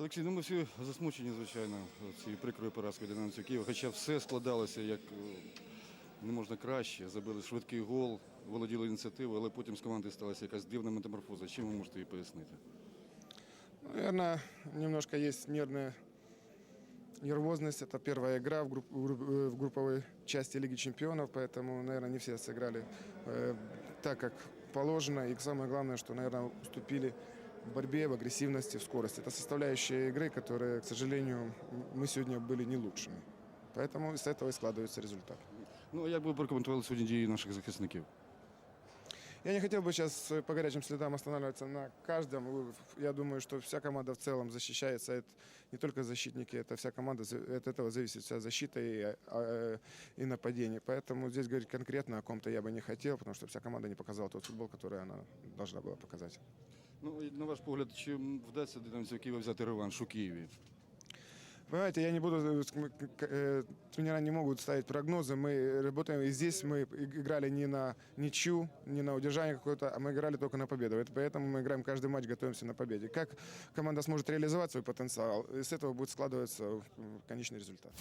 Олексій, ну ми всі засмучені, звичайно, цією прикрою поразкою Динамівців Києва. Хоча все складалося як е, не можна краще. Забили швидкий гол, володіли ініціативою, але потім з команди сталася якась дивна метаморфоза. Чим ви можете її пояснити? Наверное, немножко есть нервная нервозность. Это первая игра в, групп- в групп- э, в групповой части Лиги Чемпионов, поэтому, наверное, не все сыграли э, так, как положено. И самое главное, что, наверное, уступили в борьбе, в агрессивности, в скорости. Это составляющая игры, которые, к сожалению, м- мы сегодня были не лучшими. Поэтому из этого и складывается результат. Ну а як би ви прокоментували сьогодні дії наших захисників? Я не хотел бы сейчас по горячим следам останавливаться на каждом. Вы- Я думаю, что вся команда в целом защищается. Это не только защитники, это вся команда. за- От этого зависит вся защита и, а, э, и нападение. Поэтому здесь говорить конкретно о ком-то я бы не хотел, потому что вся команда не показала тот футбол, который она должна была показать. Ну і на ваш погляд, чи вдасться Динамівців Києва взяти реванш у Києві? Понимаете, я не буду, э, с- м, к- э, тренера не могут ставить прогнозы. Мы работаем, и здесь мы и- играли не на ничью, не на удержание какое-то, а мы играли только на победу. Это поэтому мы играем каждый матч, готовимся на победе. Как команда сможет реализовать свой потенциал, из этого будет складываться м, конечный результат.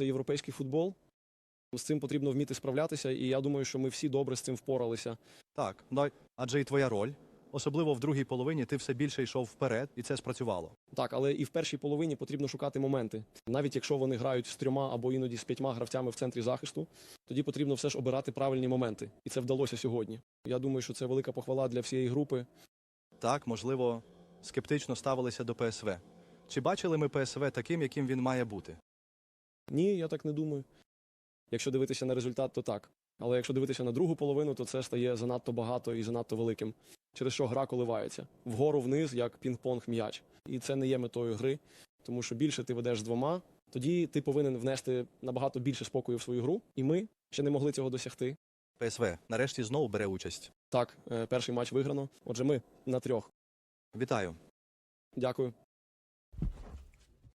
Це європейський футбол. З цим потрібно вміти справлятися, і я думаю, що ми всі добре з цим впоралися. Так, адже і твоя роль. Особливо в другій половині ти все більше йшов вперед, і це спрацювало. Так, але і в першій половині потрібно шукати моменти. Навіть якщо вони грають з трьома або іноді з п'ятьма гравцями в центрі захисту, тоді потрібно все ж обирати правильні моменти. І це вдалося сьогодні. Я думаю, що це велика похвала для всієї групи. Так, можливо, скептично ставилися до ПСВ. Чи бачили ми ПСВ таким, яким він має бути? Ні, я так не думаю. Якщо дивитися на результат, то так. Але якщо дивитися на другу половину, то це стає занадто багато і занадто великим. Через що гра коливається вгору вниз, як пінг-понг м'яч. І це не є метою гри, тому що більше ти ведеш з двома, тоді ти повинен внести набагато більше спокою в свою гру. І ми ще не могли цього досягти. ПСВ нарешті знову бере участь. Так, е, перший матч виграно. Отже, ми на трьох. Вітаю. Дякую.